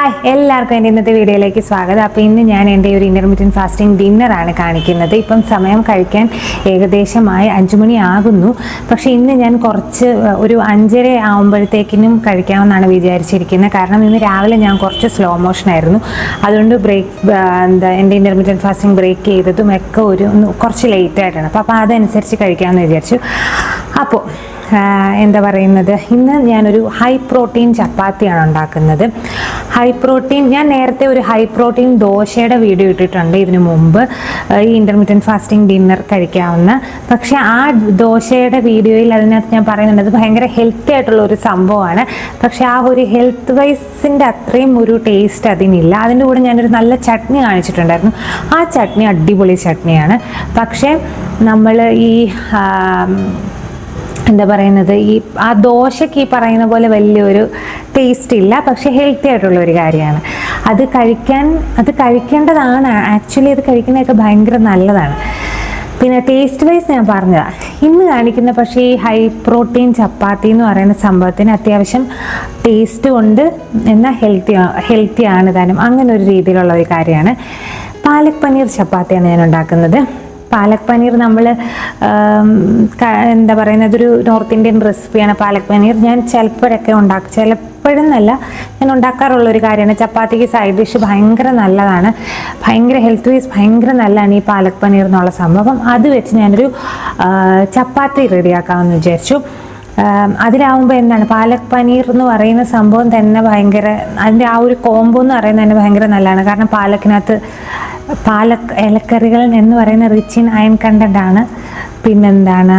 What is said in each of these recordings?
Hi എല്ലാവർക്കും എന്റെ ഇന്നത്തെ വീഡിയോയിലേക്ക് സ്വാഗതം. അപ്പോൾ ഇന്ന് ഞാൻ എന്റെ ഒരു ഇന്റർമീഡിയറ്റ് ഫാസ്റ്റിംഗ് ഡിന്നറാണ് കാണിക്കുന്നത്. ഇപ്പം സമയം കഴിക്കാൻ ഏകദേശമായി അഞ്ചു മണി ആകുന്നു. പക്ഷേ ഇന്ന് ഞാൻ കുറച്ച് ഒരു അഞ്ചര ആകുമ്പോഴത്തേക്കിനും കഴിക്കാമെന്നാണ് വിചാരിച്ചിരിക്കുന്നത്. കാരണം ഇന്ന് രാവിലെ ഞാൻ കുറച്ച് സ്ലോ മോഷനായിരുന്നു അതുകൊണ്ട് ബ്രേക്ക് എന്താ എന്റെ ഇന്റർമീഡിയറ്റ് ഫാസ്റ്റിംഗ് ബ്രേക്ക് ചെയ്തതും ഒക്കെ ഒരു കുറച്ച് ലേറ്റ് ആയിട്ടാണ്. അപ്പോൾ അപ്പോൾ അതനുസരിച്ച് കഴിക്കാമെന്ന് വിചാരിച്ചു. അപ്പോൾ എന്താ പറയുന്നത്? ഇന്ന് ഞാനൊരു ഹൈ പ്രോട്ടീൻ ചപ്പാത്തിയാണ് ഉണ്ടാക്കുന്നത്. ഹൈ പ്രോട്ടീൻ ഞാൻ നേരത്തെ ഒരു ഹൈ പ്രോട്ടീൻ ദോശയുടെ വീഡിയോ ഇട്ടിട്ടുണ്ട് ഇതിനു മുമ്പ്. ഈ ഇന്റർമീഡിയറ്റ് ഫാസ്റ്റിംഗ് ഡിന്നർ കഴിക്കാവുന്ന. പക്ഷേ ആ ദോശയുടെ വീഡിയോയിൽ അതിനകത്ത് ഞാൻ പറയുന്നുണ്ട് അത് ഭയങ്കര ഹെൽത്തി ആയിട്ടുള്ള ഒരു സംഭവമാണ്. പക്ഷേ ആ ഒരു ഹെൽത്ത് വൈസിന്റെ അത്രയും ഒരു ടേസ്റ്റ് അതിനില്ല. അതിന്റെ കൂടെ ഞാനൊരു നല്ല ചട്നി കാണിച്ചിട്ടുണ്ടായിരുന്നു. ആ ചട്നി അടിപൊളി ചട്നിയാണ്. പക്ഷേ നമ്മൾ ഈ എന്താ പറയുന്നത്? ഈ ആ ദോശയ്ക്ക് ഈ പറയുന്ന പോലെ വലിയൊരു ടേസ്റ്റ് ഇല്ല. പക്ഷേ ഹെൽത്തി ആയിട്ടുള്ള ഒരു കാര്യമാണ്. അത് കഴിക്കാൻ അത് കഴിക്കേണ്ടതാണ്. ആക്ച്വലി അത് കഴിക്കുന്നതൊക്കെ ഭയങ്കര നല്ലതാണ്. പിന്നെ ടേസ്റ്റ് വൈസ് ഞാൻ പറഞ്ഞതാണ് ഇന്ന് കാണിക്കുന്ന പക്ഷേ ഈ ഹൈ പ്രോട്ടീൻ ചപ്പാത്തി എന്ന് പറയുന്ന സംഭവത്തിന് അത്യാവശ്യം ടേസ്റ്റ് ഉണ്ട്. എന്നാൽ ഹെൽത്തി ആണ് താനും. അങ്ങനെ ഒരു രീതിയിലുള്ള ഒരു കാര്യമാണ്. പാലക് പനീർ ചപ്പാത്തിയാണ് ഞാൻ ഉണ്ടാക്കുന്നത്. പാലക് പനീർ നമ്മൾ എന്താ പറയുന്നത് ഒരു നോർത്ത് ഇന്ത്യൻ റെസിപ്പിയാണ്. പാലക് പനീർ ഞാൻ ചിലപ്പോഴൊക്കെ ഉണ്ടാക്കും. ചിലപ്പോഴെന്നല്ല ഞാൻ ഉണ്ടാക്കാറുള്ള ഒരു കാര്യമാണ്. ചപ്പാത്തിക്ക് സൈഡ് ഡിഷ് ഭയങ്കര നല്ലതാണ്. ഭയങ്കര ഹെൽത്ത് വൈസ് ഭയങ്കര നല്ലതാണ് ഈ പാലക് പനീർ എന്നുള്ള സംഭവം. അത് വെച്ച് ഞാനൊരു ചപ്പാത്തി റെഡിയാക്കാമെന്ന് വിചാരിച്ചു. അതിലാവുമ്പോൾ എന്താണ്? പാലക് പനീർ എന്ന് പറയുന്ന സംഭവം തന്നെ ഭയങ്കര അതിന്റെ ആ ഒരു കോംബോ എന്ന് പറയുന്നത് തന്നെ ഭയങ്കര നല്ലതാണ്. കാരണം പാലക്കിനകത്ത് പാലക് ഇലക്കറികളിൽ എന്ന് പറയുന്ന റിച്ച് ഇൻ അയൺ കണ്ടന്റ് ആണ്. പിന്നെന്താണ്?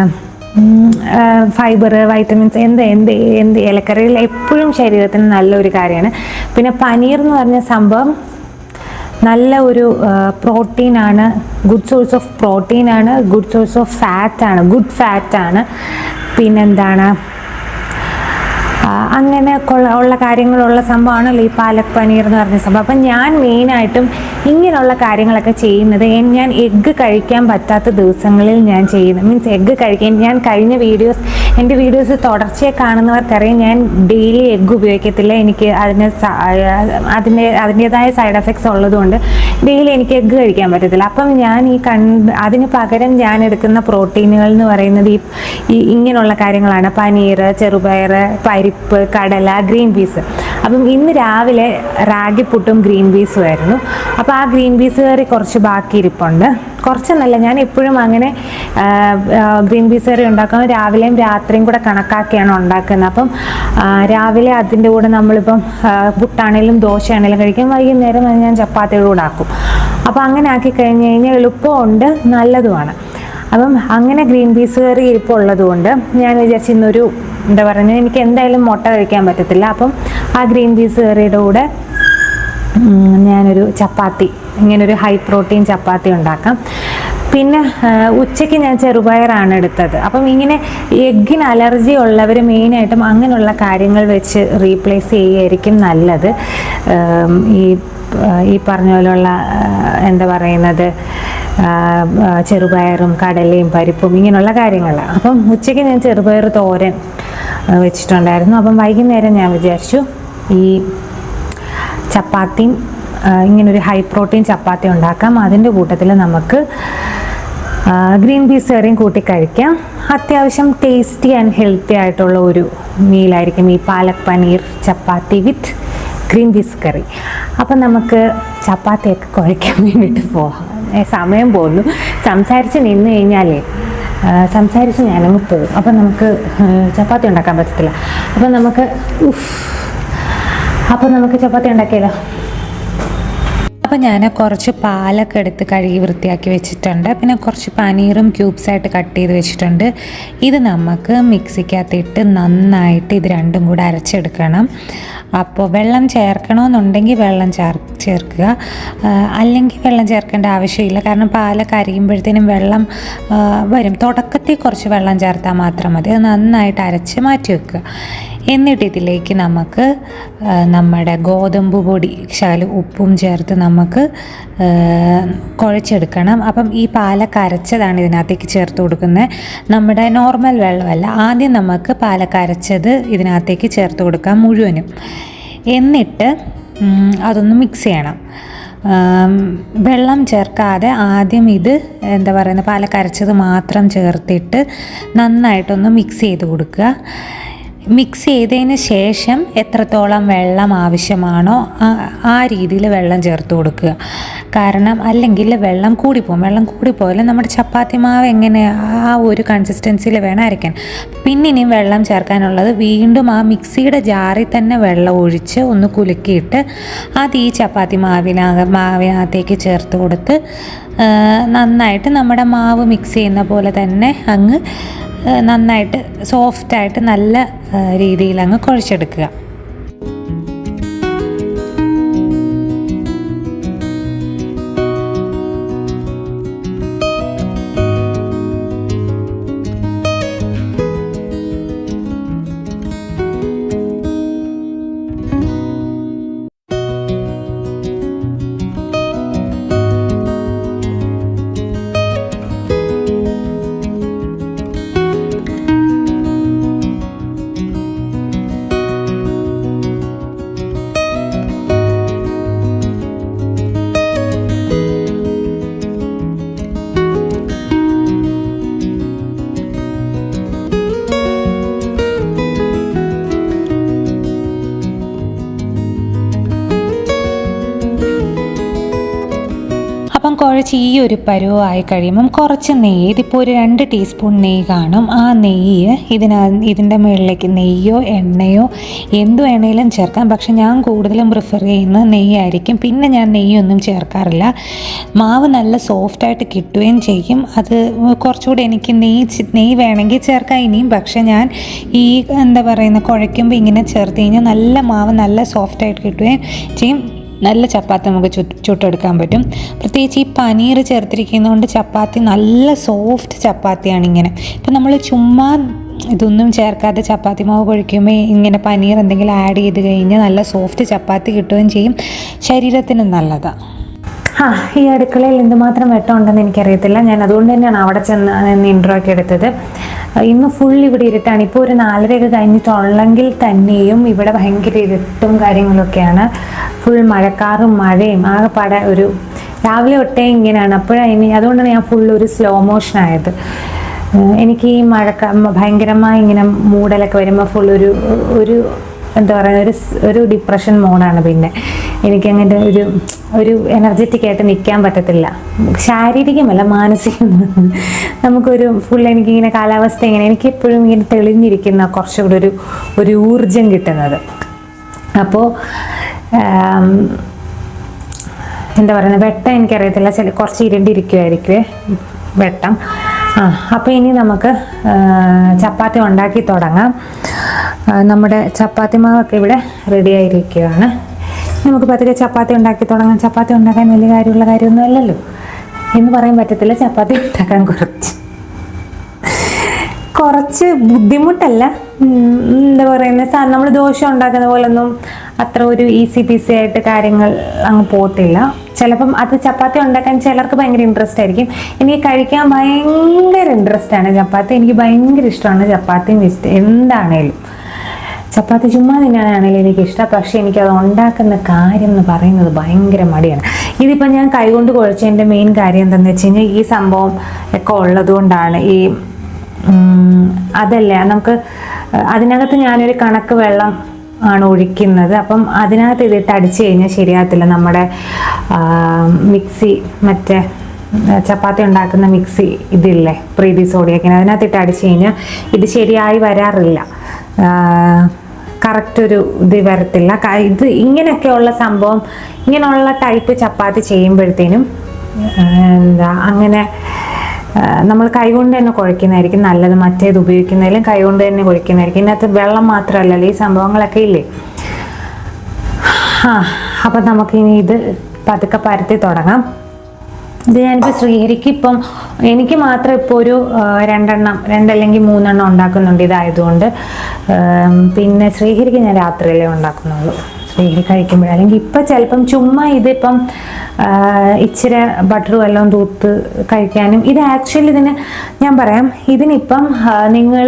ഫൈബർ വൈറ്റമിൻസ് എന്ത് എന്ത് എന്ത് ഇലക്കറികൾ എപ്പോഴും ശരീരത്തിന് നല്ലൊരു കാര്യമാണ്. പിന്നെ പനീർ എന്ന് പറഞ്ഞ സംഭവം നല്ല ഒരു പ്രോട്ടീനാണ് ഗുഡ് സോഴ്സ് ഓഫ് പ്രോട്ടീനാണ് ഗുഡ് സോഴ്സ് ഓഫ് ഫാറ്റ് ആണ്. ഗുഡ് ഫാറ്റ് ആണ്. പിന്നെന്താണ്? അങ്ങനെ ഉള്ള കാര്യങ്ങളുള്ള സംഭവമാണല്ലോ ഈ പാലക് പനീർ എന്ന് പറഞ്ഞ സംഭവം. അപ്പം ഞാൻ മെയിനായിട്ടും ഇങ്ങനെയുള്ള കാര്യങ്ങളൊക്കെ ചെയ്യുന്നത് ഞാൻ എഗ്ഗ് കഴിക്കാൻ പറ്റാത്ത ദിവസങ്ങളിൽ ഞാൻ ചെയ്യുന്നത് മീൻസ് എഗ്ഗ് കഴിക്കാൻ ഞാൻ കഴിഞ്ഞ വീഡിയോസ് എന്റെ വീഡിയോസ് തുടർച്ചയായി കാണുന്നവർക്കറിയാം ഞാൻ ഡെയിലി എഗ്ഗ് ഉപയോഗിക്കത്തില്ല. എനിക്ക് അതിന് അതിന്റെ അതിന്റേതായ സൈഡ് എഫക്ട്സ് ഉള്ളതുകൊണ്ട് ഡെയിലി എനിക്ക് എഗ്ഗ് കഴിക്കാൻ പറ്റത്തില്ല. അപ്പം ഞാൻ ഈ കണ്ട് അതിന് പകരം ഞാൻ എടുക്കുന്ന പ്രോട്ടീനുകൾ എന്ന് പറയുന്നത് ഈ ഇങ്ങനെയുള്ള കാര്യങ്ങളാണ്. പനീർ ചെറുപയർ പരിപ്പ് കടല ഗ്രീൻ പീസ് അപ്പം ഇന്ന് രാവിലെ റാഗിപ്പുട്ടും ഗ്രീൻ പീസും ആയിരുന്നു. അപ്പോൾ ആ ഗ്രീൻ പീസ് കറി കുറച്ച് ബാക്കി ഇരിപ്പുണ്ട്. കുറച്ചെന്നല്ല ഞാൻ എപ്പോഴും അങ്ങനെ ഗ്രീൻ പീസ് കറി ഉണ്ടാക്കുമ്പോൾ രാവിലെയും രാത്രിയും കൂടെ കണക്കാക്കിയാണ് ഉണ്ടാക്കുന്നത്. അപ്പം രാവിലെ അതിന്റെ കൂടെ നമ്മളിപ്പം പുട്ടാണേലും ദോശയാണേലും കഴിക്കും വൈകുന്നേരം അത് ഞാൻ ചപ്പാത്തിയുടെ കൂടെ ആക്കും. അപ്പോൾ അങ്ങനെ ആക്കി കഴിഞ്ഞ് കഴിഞ്ഞാൽ എളുപ്പമുണ്ട് നല്ലതുമാണ്. അപ്പം അങ്ങനെ ഗ്രീൻ പീസ് കറി ഇരിപ്പുള്ളത് കൊണ്ട് ഞാൻ വിചാരിച്ചു ഇന്നൊരു എന്താ പറയുന്നത് എനിക്ക് എന്തായാലും മുട്ട കഴിക്കാൻ പറ്റത്തില്ല. അപ്പം ആ ഗ്രീൻ പീസ് കറിയുടെ കൂടെ ഞാനൊരു ചപ്പാത്തി ഇങ്ങനൊരു ഹൈ പ്രോട്ടീൻ ചപ്പാത്തി ഉണ്ടാക്കാം. പിന്നെ ഉച്ചയ്ക്ക് ഞാൻ ചെറുപയറാണ് എടുത്തത്. അപ്പം ഇങ്ങനെ എഗ്ഗിന് അലർജി ഉള്ളവർ മെയിനായിട്ടും അങ്ങനെയുള്ള കാര്യങ്ങൾ വെച്ച് റീപ്ലേസ് ചെയ്യുകയായിരിക്കും നല്ലത്. ഈ ഈ പറഞ്ഞ പോലുള്ള എന്താ പറയുന്നത് ചെറുപയറും കടലയും പരിപ്പും ഇങ്ങനെയുള്ള കാര്യങ്ങൾ. അപ്പം ഉച്ചയ്ക്ക് ഞാൻ ചെറുപയർ തോരൻ വെച്ചിട്ടുണ്ടായിരുന്നു. അപ്പം വൈകുന്നേരം ഞാൻ വിചാരിച്ചു ഈ ചപ്പാത്തിയും ഇങ്ങനൊരു ഹൈ പ്രോട്ടീൻ ചപ്പാത്തി ഉണ്ടാക്കാം. അതിന്റെ കൂട്ടത്തിൽ നമുക്ക് ഗ്രീൻ പീസ് കറിയും കൂട്ടി കഴിക്കാം. അത്യാവശ്യം ടേസ്റ്റി ആൻഡ് ഹെൽത്തി ആയിട്ടുള്ള ഒരു മീലായിരിക്കും ഈ palak paneer chapati with green peas curry. അപ്പം നമുക്ക് ചപ്പാത്തിയൊക്കെ കുഴയ്ക്കാൻ വേണ്ടിയിട്ട് പോകാം സമയം പോകുന്നു സംസാരിച്ച് നിന്ന് കഴിഞ്ഞാലേ സംസാരിച്ച് ഞാനങ്ങ് പോകും. അപ്പം നമുക്ക് ചപ്പാത്തി ഉണ്ടാക്കാൻ പറ്റത്തില്ല. അപ്പം നമുക്ക് ഉഫ് അപ്പോൾ നമുക്ക് ചപ്പാത്തി ഉണ്ടാക്കിയല്ലോ. അപ്പോൾ ഞാൻ കുറച്ച് പാലൊക്കെ എടുത്ത് കഴുകി വൃത്തിയാക്കി വെച്ചിട്ടുണ്ട്. പിന്നെ കുറച്ച് പനീറും ക്യൂബ്സ് ആയിട്ട് കട്ട് ചെയ്ത് വെച്ചിട്ടുണ്ട്. ഇത് നമുക്ക് മിക്സിക്കകത്തിട്ട് നന്നായിട്ട് ഇത് രണ്ടും കൂടെ അരച്ചെടുക്കണം. അപ്പോൾ വെള്ളം ചേർക്കണമെന്നുണ്ടെങ്കിൽ വെള്ളം ചേർ ചേർക്കുക. അല്ലെങ്കിൽ വെള്ളം ചേർക്കേണ്ട ആവശ്യമില്ല. കാരണം പാലൊക്കെ അരിയുമ്പോഴത്തേനും വെള്ളം വരും. തുടക്കത്തിൽ കുറച്ച് വെള്ളം ചേർത്താൽ മാത്രം മതി. അത് നന്നായിട്ട് അരച്ച് മാറ്റി വെക്കുക. എന്നിട്ട് ഇതിലേക്ക് നമുക്ക് നമ്മുടെ ഗോതമ്പ് പൊടി ശകലം ഉപ്പും ചേർത്ത് നമുക്ക് കുഴച്ചെടുക്കണം. അപ്പം ഈ പാലൊക്കെ അരച്ചതാണ് ഇതിനകത്തേക്ക് ചേർത്ത് കൊടുക്കുന്നത്. നമ്മുടെ നോർമൽ വെള്ളമല്ല. ആദ്യം നമുക്ക് പാലൊക്കെ അരച്ചത് ഇതിനകത്തേക്ക് ചേർത്ത് കൊടുക്കാം മുഴുവനും. എന്നിട്ട് അതൊന്ന് മിക്സ് ചെയ്യണം. വെള്ളം ചേർക്കാതെ ആദ്യം ഇത് എന്താ പറയുന്നത് പാലക്കരച്ചത് മാത്രം ചേർത്തിട്ട് നന്നായിട്ടൊന്ന് മിക്സ് ചെയ്ത് കൊടുക്കുക. മിക്സ് ചെയ്തതിന് ശേഷം എത്രത്തോളം വെള്ളം ആവശ്യമാണോ ആ- രീതിയിൽ വെള്ളം ചേർത്ത് കൊടുക്കുക. കാരണം അല്ലെങ്കിൽ വെള്ളം കൂടിപ്പോകും വെള്ളം കൂടിപ്പോയാലും നമ്മുടെ ചപ്പാത്തി മാവ് എങ്ങനെ ആ ഒരു കൺസിസ്റ്റൻസിയിൽ വേണം അരയ്ക്കാൻ. പിന്നെ ഇനിയും വെള്ളം ചേർക്കാനുള്ളത് വീണ്ടും ആ മിക്സിയുടെ ജാറിൽ തന്നെ വെള്ളം ഒഴിച്ച് ഒന്ന് കുലുക്കിയിട്ട് അത് ഈ ചപ്പാത്തി മാവിനക മാവിനകത്തേക്ക് ചേർത്ത് കൊടുത്ത് നന്നായിട്ട് നമ്മുടെ മാവ് മിക്സ് ചെയ്യുന്ന പോലെ തന്നെ അങ്ങ് നന്നായിട്ട് സോഫ്റ്റായിട്ട് നല്ല രീതിയിൽ അങ്ങ് കുഴച്ചെടുക്കുക. കുഴച്ച് ഈ ഒരു പരുവമായി കഴിയുമ്പം കുറച്ച് നെയ്യ് ഇതിപ്പോൾ ഒരു രണ്ട് ടീസ്പൂൺ നെയ്യ് കാണും. ആ നെയ്യ് ഇതിന ഇതിന്റെ മുകളിലേക്ക് നെയ്യോ എണ്ണയോ എന്ത് വേണേലും ചേർക്കാം. പക്ഷെ ഞാൻ കൂടുതലും പ്രിഫർ ചെയ്യുന്നത് നെയ്യായിരിക്കും പിന്നെ ഞാൻ നെയ്യൊന്നും ചേർക്കാറില്ല. മാവ് നല്ല സോഫ്റ്റായിട്ട് കിട്ടുകയും ചെയ്യും. അത് കുറച്ചുകൂടി എനിക്ക് നെയ്യ് നെയ്യ് വേണമെങ്കിൽ ചേർക്കാം ഇനിയും. പക്ഷെ ഞാൻ ഈ എന്താ പറയുന്ന കുഴയ്ക്കുമ്പോൾ ഇങ്ങനെ ചേർത്ത് കഴിഞ്ഞാൽ നല്ല മാവ് നല്ല സോഫ്റ്റായിട്ട് കിട്ടുകയും ചെയ്യും. നല്ല ചപ്പാത്തി നമുക്ക് ചുട്ടെടുക്കാൻ പറ്റും. പ്രത്യേകിച്ച് ഈ പനീർ ചേർത്തിരിക്കുന്നതുകൊണ്ട് ചപ്പാത്തി നല്ല സോഫ്റ്റ് ചപ്പാത്തിയാണ് ഇങ്ങനെ. ഇപ്പം നമ്മൾ ചുമ്മാ ഇതൊന്നും ചേർക്കാതെ ചപ്പാത്തി മാവ് കുഴിക്കുമ്പോൾ ഇങ്ങനെ പനീർ എന്തെങ്കിലും ആഡ് ചെയ്ത് കഴിഞ്ഞാൽ നല്ല സോഫ്റ്റ് ചപ്പാത്തി കിട്ടുകയും ചെയ്യും. ശരീരത്തിന് നല്ലതാണ് ആ ഈ അടുക്കളയിൽ എന്തുമാത്രം വെട്ടം ഉണ്ടെന്ന് എനിക്കറിയത്തില്ല. ഞാൻ അതുകൊണ്ട് തന്നെയാണ് അവിടെ ചെന്ന് നിന്ന് ഇൻട്രോ ഒക്കെ എടുത്തത്. ഇന്ന് ഫുൾ ഇവിടെ ഇരുട്ടാണ്. ഇപ്പോൾ ഒരു നാലരയൊക്കെ കഴിഞ്ഞിട്ടുള്ളെങ്കിൽ തന്നെയും ഇവിടെ ഭയങ്കര ഇരുട്ടും കാര്യങ്ങളൊക്കെയാണ്. ഫുൾ മഴക്കാറും മഴയും ആകെപ്പാടെ ഒരു രാവിലെ ഒട്ടേ ഇങ്ങനെയാണ്. അപ്പോഴാണ് ഇനി അതുകൊണ്ടാണ് ഞാൻ ഫുൾ ഒരു സ്ലോ മോഷൻ ആയത്. എനിക്ക് ഈ മഴക്ക ഭയങ്കരമായി ഇങ്ങനെ മൂടലൊക്കെ വരുമ്പോൾ ഫുൾ ഒരു ഒരു എന്താ പറയുക ഒരു ഒരു ഡിപ്രഷൻ മോഡാണ് പിന്നെ. എനിക്ക് അങ്ങനെ ഒരു ഒരു എനർജറ്റിക് ആയിട്ട് നിൽക്കാൻ പറ്റത്തില്ല. ശാരീരികമല്ല മാനസികം നമുക്കൊരു ഫുൾ എനിക്കിങ്ങനെ കാലാവസ്ഥ ഇങ്ങനെ എനിക്ക് എപ്പോഴും ഇങ്ങനെ തെളിഞ്ഞിരിക്കുന്ന കുറച്ചുകൂടെ ഒരു ഒരു ഊർജം കിട്ടുന്നത്. അപ്പോൾ എന്താ പറയുന്നത് വെട്ടം എനിക്കറിയത്തില്ല. ചില കുറച്ച് ഇരുണ്ടിരിക്കുമായിരിക്കുമേ വെട്ടം. ആ അപ്പോൾ ഇനി നമുക്ക് ചപ്പാത്തി ഉണ്ടാക്കി തുടങ്ങാം. നമ്മുടെ ചപ്പാത്തി മാവൊക്കെ ഇവിടെ റെഡി ആയിരിക്കുകയാണ് നമുക്ക് പതുക്കെ ചപ്പാത്തി ഉണ്ടാക്കി തുടങ്ങാം. ചപ്പാത്തി ഉണ്ടാക്കാൻ വലിയ കാര്യമുള്ള കാര്യമൊന്നും അല്ലല്ലോ. എന്ന് പറയാൻ പറ്റത്തില്ല ചപ്പാത്തി ഉണ്ടാക്കാൻ കുറച്ച്. കുറച്ച് ബുദ്ധിമുട്ടല്ല. എന്താ പറയുന്നത് നമ്മൾ ദോശ ഉണ്ടാക്കുന്ന പോലൊന്നും അത്ര ഒരു ഈസി പീസി ആയിട്ട് കാര്യങ്ങൾ അങ്ങ് പോകത്തില്ല. ചിലപ്പം അത് ചപ്പാത്തി ഉണ്ടാക്കാൻ ചിലർക്ക് ഭയങ്കര ഇൻട്രസ്റ്റ് ആയിരിക്കും. എനിക്ക് കഴിക്കാൻ ഭയങ്കര ഇൻട്രസ്റ്റ് ആണ് ചപ്പാത്തി. എനിക്ക് ഭയങ്കര ഇഷ്ടമാണ് ചപ്പാത്തി എന്താണേലും. ചപ്പാത്തി ചുമ്മാ തിന്നാനാണെങ്കിലും എനിക്കിഷ്ടം. പക്ഷേ എനിക്കത് ഉണ്ടാക്കുന്ന കാര്യം എന്ന് പറയുന്നത് ഭയങ്കര മടിയാണ്. ഇതിപ്പോൾ ഞാൻ കൈകൊണ്ട് കുഴച്ചതിന്റെ മെയിൻ കാര്യം എന്താണെന്ന് വെച്ച് കഴിഞ്ഞാൽ ഈ സംഭവം ഒക്കെ ഉള്ളതുകൊണ്ടാണ് ഈ അതല്ല നമുക്ക് അതിനകത്ത് ഞാനൊരു കണക്ക് വെള്ളം ആണ് ഒഴിക്കുന്നത്. അപ്പം അതിനകത്ത് ഇതിട്ട് അടിച്ചു കഴിഞ്ഞാൽ ശരിയാകത്തില്ല. നമ്മുടെ മിക്സി മറ്റേ ചപ്പാത്തി ഉണ്ടാക്കുന്ന മിക്സി ഇതില്ലേ? പ്രീതി സോഡിയൊക്കെ അതിനകത്തിട്ട് അടിച്ചു കഴിഞ്ഞാൽ ഇത് ശരിയായി വരാറില്ല. കറക്റ്റ് ഒരു ഇത് വരത്തില്ല. ഇത് ഇങ്ങനെയൊക്കെയുള്ള സംഭവം ഇങ്ങനെയുള്ള ടൈപ്പ് ചപ്പാത്തി ചെയ്യുമ്പോഴത്തേനും എന്താ അങ്ങനെ നമ്മൾ കൈകൊണ്ട് തന്നെ കുഴക്കുന്നതായിരിക്കും നല്ലത്. മറ്റേത് ഉപയോഗിക്കുന്നതിലും കൈകൊണ്ട് തന്നെ കുഴക്കുന്നതായിരിക്കും ഇതിനകത്ത് വെള്ളം മാത്രമല്ലല്ലോ ഈ സംഭവങ്ങളൊക്കെ ഇല്ലേ? ആ അപ്പം നമുക്കിനി ഇത് പതുക്കെ പരത്തി തുടങ്ങാം. ഇത് ഞാനിപ്പോൾ ശ്രീഹരിക്ക് ഇപ്പം എനിക്ക് മാത്രം ഇപ്പോൾ ഒരു രണ്ടെണ്ണം രണ്ടല്ലെങ്കിൽ മൂന്നെണ്ണം ഉണ്ടാക്കുന്നുണ്ട് ഇതായതുകൊണ്ട്. പിന്നെ ശ്രീഹരിക്ക് ഞാൻ രാത്രിയിലേ ഉണ്ടാക്കുന്നുള്ളൂ. ശ്രീഹരി കഴിക്കുമ്പോൾ അല്ലെങ്കിൽ ഇപ്പം ചിലപ്പം ചുമ്മാ ഇതിപ്പം ഇച്ചിരി ബട്ടർ വല്ലതും തൂത്ത് കഴിക്കാനും. ഇത് ആക്ച്വലി ഇതിന് ഞാൻ പറയാം ഇതിനിപ്പം നിങ്ങൾ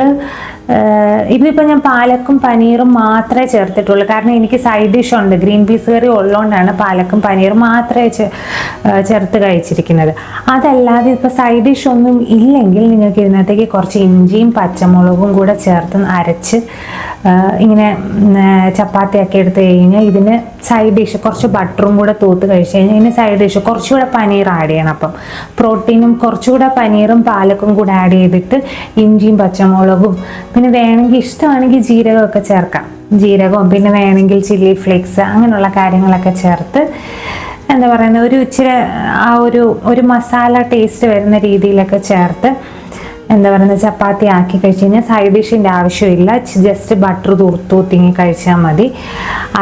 ഇതിപ്പോൾ ഞാൻ പാലക്കും പനീറും മാത്രമേ ചേർത്തിട്ടുള്ളൂ. കാരണം എനിക്ക് സൈഡ് ഡിഷ് ഉണ്ട്. ഗ്രീൻ പീസ് കറി ഉള്ളതുകൊണ്ടാണ് പാലക്കും പനീറും മാത്രമേ ചേർത്ത് കഴിച്ചിരിക്കുന്നത്. അതല്ലാതെ ഇപ്പോൾ സൈഡ് ഡിഷ് ഒന്നും ഇല്ലെങ്കിൽ നിങ്ങൾക്ക് ഇതിനകത്തേക്ക് കുറച്ച് ഇഞ്ചിയും പച്ചമുളകും കൂടെ ചേർത്ത് അരച്ച് ഇങ്ങനെ ചപ്പാത്തിയാക്കി എടുത്ത് കഴിഞ്ഞാൽ ഇതിന് സൈഡ് ഡിഷ് കുറച്ച് ബട്ടറും കൂടെ തൂത്ത് കഴിച്ച് കഴിഞ്ഞാൽ ഇതിന് സൈഡ് ഡിഷ് കുറച്ചുകൂടെ പനീർ ആഡ് ചെയ്യണം അപ്പം. പ്രോട്ടീനും കുറച്ചുകൂടെ പനീറും പാലക്കും കൂടെ ആഡ് ചെയ്തിട്ട് ഇഞ്ചിയും പച്ചമുളകും പിന്നെ വേണമെങ്കിൽ ഇഷ്ടമാണെങ്കിൽ ജീരകമൊക്കെ ചേർക്കാം. ജീരകവും പിന്നെ വേണമെങ്കിൽ ചില്ലി ഫ്ലേക്സ് അങ്ങനെയുള്ള കാര്യങ്ങളൊക്കെ ചേർത്ത് എന്താ പറയുന്നത് ഒരു ഇച്ചിരി ആ ഒരു ഒരു മസാല ടേസ്റ്റ് വരുന്ന രീതിയിലൊക്കെ ചേർത്ത് എന്താ പറയുന്നത് ചപ്പാത്തി ആക്കി കഴിച്ച് കഴിഞ്ഞാൽ സൈഡ് ഡിഷിന്റെ ആവശ്യമില്ല. ജസ്റ്റ് ബട്ടർ തൂത്തിങ്ങി കഴിച്ചാൽ മതി.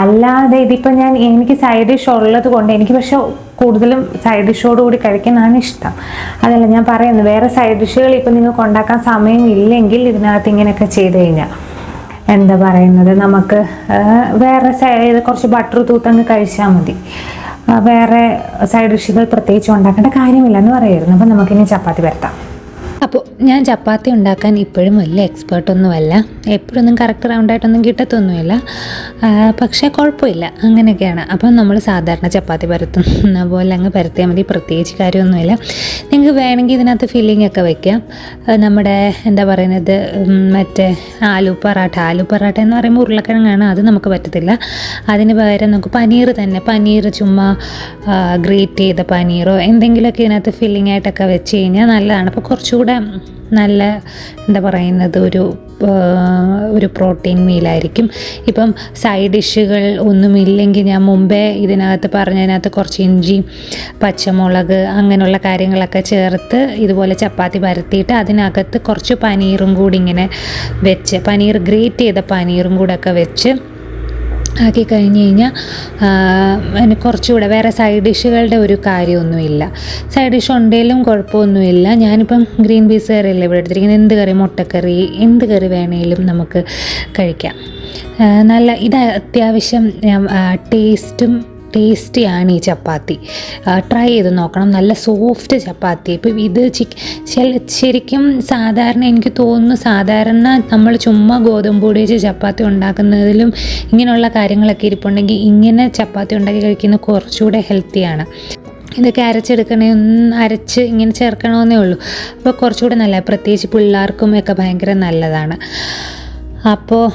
അല്ലാതെ ഇതിപ്പോൾ ഞാൻ എനിക്ക് സൈഡ് ഡിഷ് ഉള്ളത് കൊണ്ട് എനിക്ക് പക്ഷെ കൂടുതലും സൈഡ് ഡിഷോട് കൂടി കഴിക്കുന്നതാണ് ഇഷ്ടം. അതല്ല ഞാൻ പറയുന്നത് വേറെ സൈഡ് ഡിഷുകൾ ഇപ്പം നിങ്ങൾക്ക് ഉണ്ടാക്കാൻ സമയമില്ലെങ്കിൽ ഇതിനകത്ത് ഇങ്ങനെയൊക്കെ ചെയ്ത് കഴിഞ്ഞാൽ എന്താ പറയുന്നത്? നമുക്ക് വേറെ സൈഡ് കുറച്ച് ബട്ടർ തൂത്തങ്ങ് കഴിച്ചാൽ മതി. വേറെ സൈഡ് ഡിഷുകൾ പ്രത്യേകിച്ച് ഉണ്ടാക്കേണ്ട കാര്യമില്ല എന്ന് പറയായിരുന്നു അപ്പം നമുക്കിനി ചപ്പാത്തി പരത്താം. അപ്പോൾ ഞാൻ ചപ്പാത്തി ഉണ്ടാക്കാൻ ഇപ്പോഴും വലിയ എക്സ്പേർട്ടൊന്നുമല്ല എപ്പോഴൊന്നും കറക്റ്റ് റൗണ്ടായിട്ടൊന്നും കിട്ടത്തൊന്നുമില്ല. പക്ഷേ കുഴപ്പമില്ല. അങ്ങനെയൊക്കെയാണ്. അപ്പം നമ്മൾ സാധാരണ ചപ്പാത്തി പരത്തുന്ന പോലെ അങ്ങ് പരത്തിയാൽ മതി. പ്രത്യേകിച്ച് കാര്യമൊന്നുമില്ല. നിങ്ങൾക്ക് വേണമെങ്കിൽ ഇതിനകത്ത് ഫില്ലിംഗ് ഒക്കെ വയ്ക്കാം നമ്മുടെ എന്താ പറയുന്നത് മറ്റേ ആലു പൊറാട്ട. ആലു പൊറാട്ട എന്ന് പറയുമ്പോൾ ഉരുളക്കിഴങ്ങാണ്. അത് നമുക്ക് പറ്റത്തില്ല. അതിന് പകരം നമുക്ക് പനീർ തന്നെ. പനീർ ചുമ്മാ ഗ്രേറ്റ് ചെയ്ത പനീറോ എന്തെങ്കിലുമൊക്കെ ഇതിനകത്ത് ഫില്ലിംഗ് ആയിട്ടൊക്കെ വെച്ച് കഴിഞ്ഞാൽ നല്ലതാണ്. അപ്പോൾ കുറച്ചുകൂടെ നല്ല എന്താ പറയുന്നത് ഒരു ഒരു പ്രോട്ടീൻ മീലായിരിക്കും. ഇപ്പം സൈഡ് ഡിഷുകൾ ഒന്നുമില്ലെങ്കിൽ ഞാൻ മുമ്പേ ഇതിനകത്ത് പറഞ്ഞതിനകത്ത് കുറച്ച് ഇഞ്ചി പച്ചമുളക് അങ്ങനെയുള്ള കാര്യങ്ങളൊക്കെ ചേർത്ത് ഇതുപോലെ ചപ്പാത്തി പരത്തിയിട്ട് അതിനകത്ത് കുറച്ച് പനീറും കൂടി ഇങ്ങനെ വെച്ച് പനീർ ഗ്രേറ്റ് ചെയ്ത പനീറും കൂടെ ഒക്കെ വെച്ച് ആക്കി കഴിഞ്ഞ് കഴിഞ്ഞാൽ അതിന് കുറച്ചുകൂടെ വേറെ സൈഡ് ഡിഷുകളുടെ ഒരു കാര്യമൊന്നുമില്ല. സൈഡ് ഡിഷ് ഉണ്ടെങ്കിലും കുഴപ്പമൊന്നുമില്ല. ഞാനിപ്പം ഗ്രീൻ പീസ് കറിയല്ലേ ഇവിടെ എടുത്തിരിക്കുന്നത്. എന്ത് കറി മുട്ടക്കറി. എന്ത് കറി വേണേലും നമുക്ക് കഴിക്കാം. നല്ല ഇത് അത്യാവശ്യം ടേസ്റ്റും ടേസ്റ്റിയാണ് ഈ ചപ്പാത്തി. ട്രൈ ചെയ്ത് നോക്കണം. നല്ല സോഫ്റ്റ് ചപ്പാത്തി. ഇപ്പം ഇത് ചിക്ക് ശരിക്കും സാധാരണ എനിക്ക് തോന്നുന്നു സാധാരണ നമ്മൾ ചുമ്മാ ഗോതമ്പ് പൊടി വെച്ച് ചപ്പാത്തി ഉണ്ടാക്കുന്നതിലും ഇങ്ങനെയുള്ള കാര്യങ്ങളൊക്കെ ഇരിപ്പുണ്ടെങ്കിൽ ഇങ്ങനെ ചപ്പാത്തി ഉണ്ടാക്കി കഴിക്കുന്നത് കുറച്ചുകൂടെ ഹെൽത്തിയാണ് ഇതൊക്കെ അരച്ചെടുക്കണേ അരച്ച് ഇങ്ങനെ ചേർക്കണമെന്നേ ഉള്ളൂ. അപ്പോൾ കുറച്ചുകൂടെ നല്ല പ്രത്യേകിച്ച് പിള്ളേർക്കും ഒക്കെ ഭയങ്കര നല്ലതാണ്. അപ്പോൾ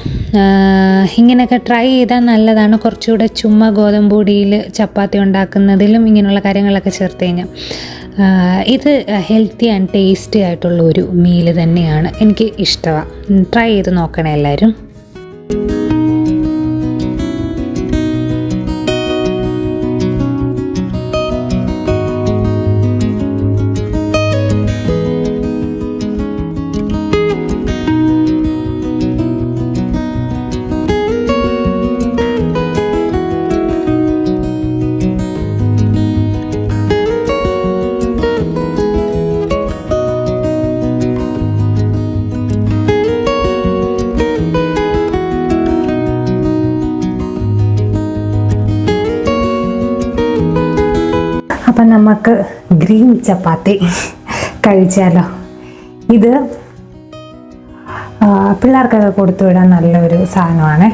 ഇങ്ങനെയൊക്കെ ട്രൈ ചെയ്താൽ നല്ലതാണ്. കുറച്ചുകൂടെ ചുമ്മാ ഗോതമ്പ് പൊടിയിൽ ചപ്പാത്തി ഉണ്ടാക്കുന്നതിലും ഇങ്ങനെയുള്ള കാര്യങ്ങളൊക്കെ ചേർത്ത് കഴിഞ്ഞാൽ ഇത് ഹെൽത്തി ആൻഡ് ടേസ്റ്റി ആയിട്ടുള്ള ഒരു മീൽ തന്നെയാണ്. എനിക്ക് ഇഷ്ടമാണ് ട്രൈ ചെയ്ത് നോക്കണേ എല്ലാവരും നമുക്ക് ഗ്രീൻ ചപ്പാത്തി കഴിച്ചാലോ? ഇത് പിള്ളേർക്കൊക്കെ കൊടുത്തു വിടാൻ നല്ലൊരു സാധനമാണ്.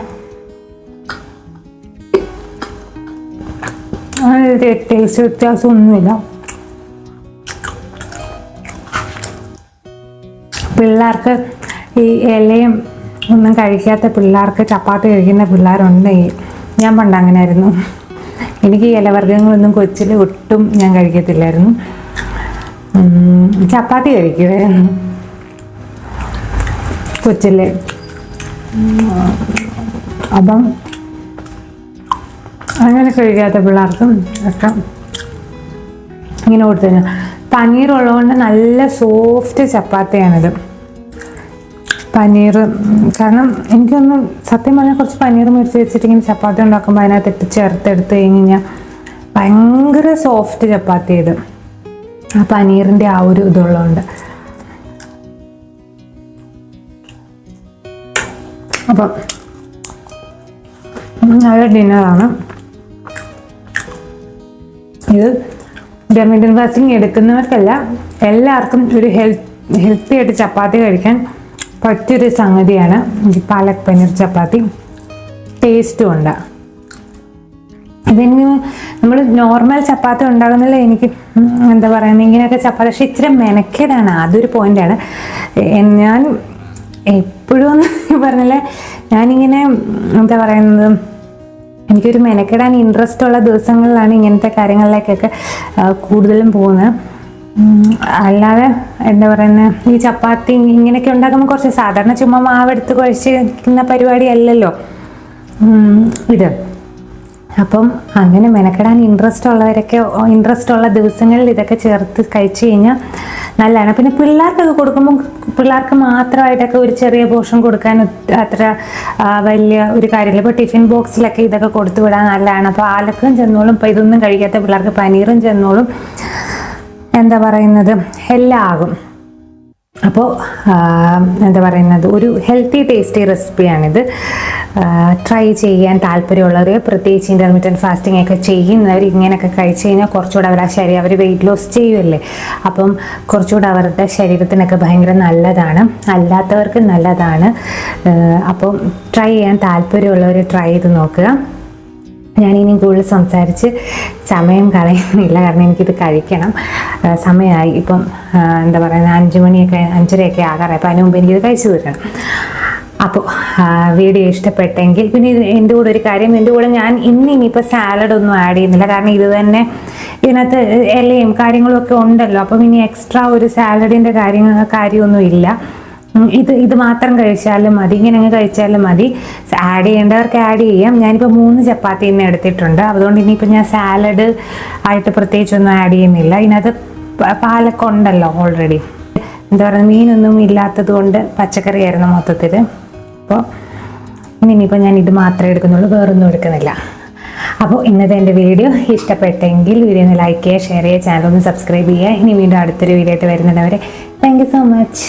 ടേസ്റ്റ് വ്യത്യാസമൊന്നുമില്ല പിള്ളേർക്ക് ഈ ഇലയും ഒന്നും കഴിക്കാത്ത പിള്ളേർക്ക് ചപ്പാത്തി കഴിക്കുന്ന പിള്ളേരുണ്ടെങ്കിൽ ഞാൻ പണ്ട് അങ്ങനെയായിരുന്നു. എനിക്ക് ഈ ഇലവർഗങ്ങളൊന്നും കൊച്ചിൽ ഒട്ടും ഞാൻ കഴിക്കത്തില്ലായിരുന്നു. ചപ്പാത്തി കഴിക്കുമായിരുന്നു കൊച്ചിലെ. ഉം, അപ്പം അങ്ങനെ കഴിക്കാത്ത പിള്ളേർക്കും ഒക്കെ ഇങ്ങനെ കൊടുത്തു തന്നെ പനീർ ഉള്ളതുകൊണ്ട് നല്ല സോഫ്റ്റ് ചപ്പാത്തിയാണിത്. പനീർ കാരണം എനിക്കൊന്ന് സത്യം പറഞ്ഞാൽ കുറച്ച് പനീർ മുറിച്ച് വെച്ചിട്ട് ഇങ്ങനെ ചപ്പാത്തി ഉണ്ടാക്കുമ്പോൾ അതിനകത്ത് ഇട്ട് ചേർത്തെടുത്ത് കഴിഞ്ഞ് കഴിഞ്ഞാൽ ഭയങ്കര സോഫ്റ്റ് ചപ്പാത്തി ഇത്. ആ പനീറിന്റെ ആ ഒരു ഇതുള്ളതുകൊണ്ട് അപ്പം നല്ല ഡിന്നറാണ്. ഇത് ഇന്റർമീഡിയറ്റ് ഫാസ്റ്റിംഗ് എടുക്കുന്നവർക്കല്ല എല്ലാവർക്കും ഒരു ഹെൽത്ത് ഹെൽത്തി ആയിട്ട് ചപ്പാത്തി കഴിക്കാൻ പറ്റിയൊരു സംഗതിയാണ്. ഈ പാലക് പനീർ ചപ്പാത്തി. ടേസ്റ്റും ഉണ്ട്. ഇതിന് നമ്മൾ നോർമൽ ചപ്പാത്തി ഉണ്ടാകുന്നില്ല എനിക്ക് എന്താ പറയുക ഇങ്ങനെയൊക്കെ ചപ്പാത്തി പക്ഷെ ഇച്ചിരി മെനക്കേടാണ്. അതൊരു പോയിന്റാണ് ഞാൻ എപ്പോഴും പറഞ്ഞില്ലേ ഞാനിങ്ങനെ എന്താ പറയുന്നത് എനിക്കൊരു മെനക്കെടാൻ ഇൻട്രസ്റ്റ് ഉള്ള ദിവസങ്ങളിലാണ് ഇങ്ങനത്തെ കാര്യങ്ങളിലേക്കൊക്കെ കൂടുതലും പോകുന്നത്. അല്ലാതെ എന്താ പറയുന്നത് ഈ ചപ്പാത്തി ഇങ്ങനെയൊക്കെ ഉണ്ടാക്കുമ്പോൾ കുറച്ച് സാധാരണ ചുമ്മാ മാവെടുത്ത് കുഴച്ചിരിക്കുന്ന പരിപാടി അല്ലല്ലോ. ഇത്. അപ്പം അങ്ങനെ മെനക്കെടാൻ ഇൻട്രസ്റ്റ് ഉള്ളവരൊക്കെ ഇൻട്രസ്റ്റ് ഉള്ള ദിവസങ്ങളിൽ ഇതൊക്കെ ചേർത്ത് കഴിച്ചു കഴിഞ്ഞാൽ നല്ലതാണ്. പിന്നെ പിള്ളേർക്കൊക്കെ കൊടുക്കുമ്പോൾ പിള്ളേർക്ക് മാത്രമായിട്ടൊക്കെ ഒരു ചെറിയ പോർഷൻ കൊടുക്കാൻ അത്ര വലിയ ഒരു കാര്യമില്ല. ഇപ്പോൾ ടിഫിൻ ബോക്സിലൊക്കെ ഇതൊക്കെ കൊടുത്തു വിടാൻ നല്ലതാണ്. അപ്പോൾ ആലക്കും ചെന്നോളും ഇപ്പോൾ ഇതൊന്നും കഴിക്കാത്ത പിള്ളേർക്ക് പനീറും ചെന്നോളും. എന്താ പറയുന്നത്? എല്ലാം അപ്പോൾ എന്താ പറയുന്നത്? ഒരു ഹെൽത്തി ടേസ്റ്റി റെസിപ്പിയാണിത് ട്രൈ ചെയ്യാൻ താല്പര്യമുള്ളവർ പ്രത്യേകിച്ച് ഇന്റർമീഡിയറ്റ് ഫാസ്റ്റിംഗ് ഒക്കെ ചെയ്യുന്നവർ ഇങ്ങനെയൊക്കെ കഴിച്ചു കഴിഞ്ഞാൽ കുറച്ചുകൂടെ അവരുടെ ശരീരം അവർ വെയിറ്റ് ലോസ് ചെയ്യുമല്ലേ അപ്പം കുറച്ചുകൂടെ അവരുടെ ശരീരത്തിനൊക്കെ ഭയങ്കര നല്ലതാണ്. അല്ലാത്തവർക്ക് നല്ലതാണ്. അപ്പം ട്രൈ ചെയ്യാൻ താല്പര്യമുള്ളവർ ട്രൈ ചെയ്ത് നോക്കുക. ഞാനിനി കൂടുതൽ സംസാരിച്ച് സമയം കളയുന്നില്ല. കാരണം എനിക്കിത് കഴിക്കണം. സമയമായി. ഇപ്പം എന്താ പറയുക അഞ്ച് മണിയൊക്കെ അഞ്ചരയൊക്കെ ആകാറായി. അപ്പോൾ അതിന് മുമ്പ് എനിക്കിത് കഴിച്ചു തീർക്കണം. അപ്പോൾ വീഡിയോ ഇഷ്ടപ്പെട്ടെങ്കിൽ പിന്നെ എന്റെ കൂടെ ഒരു കാര്യം എന്റെ കൂടെ ഞാൻ ഇന്ന് ഇനിയിപ്പോൾ സാലഡ് ഒന്നും ആഡ് ചെയ്യുന്നില്ല. കാരണം ഇത് തന്നെ ഇതിനകത്ത് ഇലയും കാര്യങ്ങളും ഒക്കെ ഉണ്ടല്ലോ. അപ്പം ഇനി എക്സ്ട്രാ ഒരു സാലഡിന്റെ കാര്യങ്ങൾ കാര്യമൊന്നും ഇല്ല ഇത് ഇത് മാത്രം കഴിച്ചാലും മതി ഇങ്ങനെ അങ്ങ് കഴിച്ചാലും മതി. ആഡ് ചെയ്യേണ്ടവർക്ക് ആഡ് ചെയ്യാം. ഞാനിപ്പോൾ മൂന്ന് ചപ്പാത്തി തന്നെ എടുത്തിട്ടുണ്ട്. അതുകൊണ്ട് ഇനിയിപ്പോൾ ഞാൻ സാലഡ് ആയിട്ട് പ്രത്യേകിച്ചൊന്നും ആഡ് ചെയ്യുന്നില്ല. ഇതിനകത്ത് പാലൊക്കെ ഉണ്ടല്ലോ ഓൾറെഡി എന്താ പറയുക മീനൊന്നും ഇല്ലാത്തത് കൊണ്ട് പച്ചക്കറിയായിരുന്നു മൊത്തത്തിൽ അപ്പോൾ ഇനിയിപ്പോൾ ഞാൻ ഇത് മാത്രമേ എടുക്കുന്നുള്ളൂ വേറൊന്നും എടുക്കുന്നില്ല. അപ്പോൾ ഇന്നത്തെ എന്റെ വീഡിയോ ഇഷ്ടപ്പെട്ടെങ്കിൽ വീഡിയോ ഒന്ന് ലൈക്ക് ചെയ്യുക ഷെയർ ചെയ്യുക ചാനൽ ഒന്ന് സബ്സ്ക്രൈബ് ചെയ്യുക. ഇനി വീണ്ടും അടുത്തൊരു വീഡിയോ ആയിട്ട് വരുന്നുണ്ടവരെ താങ്ക് യു സോ മച്ച്